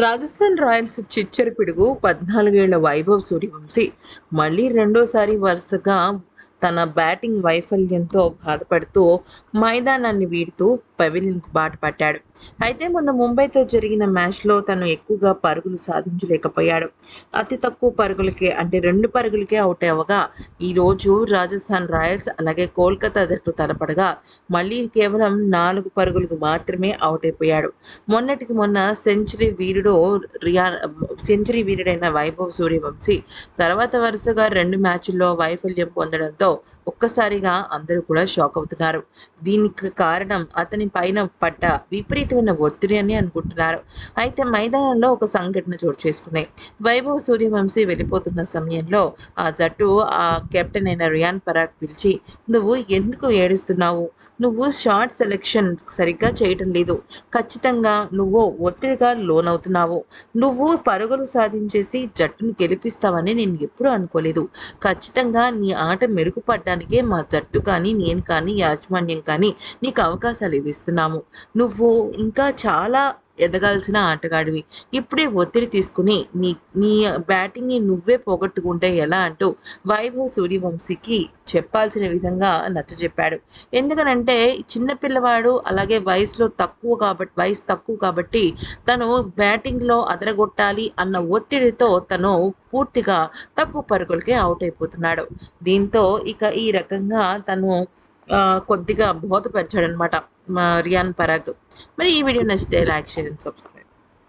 Rajasthan Royals చిచ్చర పిడుగు పద్నాలుగేళ్ళ వైభవ్ సూర్యవంశీ. మళ్ళీ రెండోసారి వరుసగా తన బ్యాటింగ్ వైఫల్యంతో బాధపడుతూ మైదానాన్ని వీడుతూ పెవిలియన్కు బాట పట్టాడు. అయితే మొన్న ముంబైతో జరిగిన మ్యాచ్లో తను ఎక్కువగా పరుగులు సాధించలేకపోయాడు. అతి తక్కువ పరుగులకే అంటే రెండు పరుగులకే అవుట్ అవ్వగా ఈరోజు రాజస్థాన్ రాయల్స్ అలాగే కోల్కతా జట్టు తలపడగా మళ్ళీ కేవలం నాలుగు పరుగులకు మాత్రమే అవుట్ అయిపోయాడు. మొన్నటికి మొన్న సెంచరీ వీరుడు రియా సెంచరీ వీరుడైన వైభవ్ సూర్యవంశీ తర్వాత వరుసగా రెండు మ్యాచ్ల్లో వైఫల్యం పొందడం ఉండడంతో ఒక్కసారిగా అందరూ కూడా షాక్ అవుతున్నారు. దీనికి కారణం అతని పైన పడ్డ విపరీతమైన ఒత్తిడి అని అనుకుంటున్నారు. అయితే మైదానంలో ఒక సంఘటన చోటు చేసుకుంది. వైభవ్ సూర్యవంశీ వెళ్ళిపోతున్న సమయంలో ఆ జట్టు ఆ కెప్టెన్ అయిన రియాన్ పరాగ్ పిలిచి నువ్వు ఎందుకు ఏడుస్తున్నావు? నువ్వు షార్ట్ సెలెక్షన్ సరిగ్గా చేయటం లేదు. ఖచ్చితంగా నువ్వు ఒత్తిడిగా లోనవుతున్నావు. నువ్వు పరుగులు సాధించేసి జట్టును గెలిపిస్తావని నేను ఎప్పుడూ అనుకోలేదు. ఖచ్చితంగా నీ ఆట మెరుగుపడడానికే మా జట్టు కానీ నేను కానీ యాజమాన్యం కానీ నీకు అవకాశాలు ఇస్తున్నాము. నువ్వు ఇంకా చాలా ఎదగాల్సిన ఆటగాడివి. ఇప్పుడే ఒత్తిడి తీసుకుని నీ నీ బ్యాటింగ్ని నువ్వే పోగొట్టుకుంటే ఎలా అంటూ వైభవ్ సూర్యవంశీకి చెప్పాల్సిన విధంగా నచ్చ చెప్పాడు. ఎందుకనంటే చిన్నపిల్లవాడు అలాగే వయసులో తక్కువ కాబట్టి వయసు తక్కువ కాబట్టి తను బ్యాటింగ్లో అదరగొట్టాలి అన్న ఒత్తిడితో తను పూర్తిగా తక్కువ పరుగులకే అవుట్ అయిపోతున్నాడు. దీంతో ఇక ఈ రకంగా తను కొద్దిగా బోధపరిచాడనమాట రియాన్ పరాగ్. మరి ఈ వీడియో నచ్చితే లైక్ షేర్ అండ్ సబ్స్క్రైబ్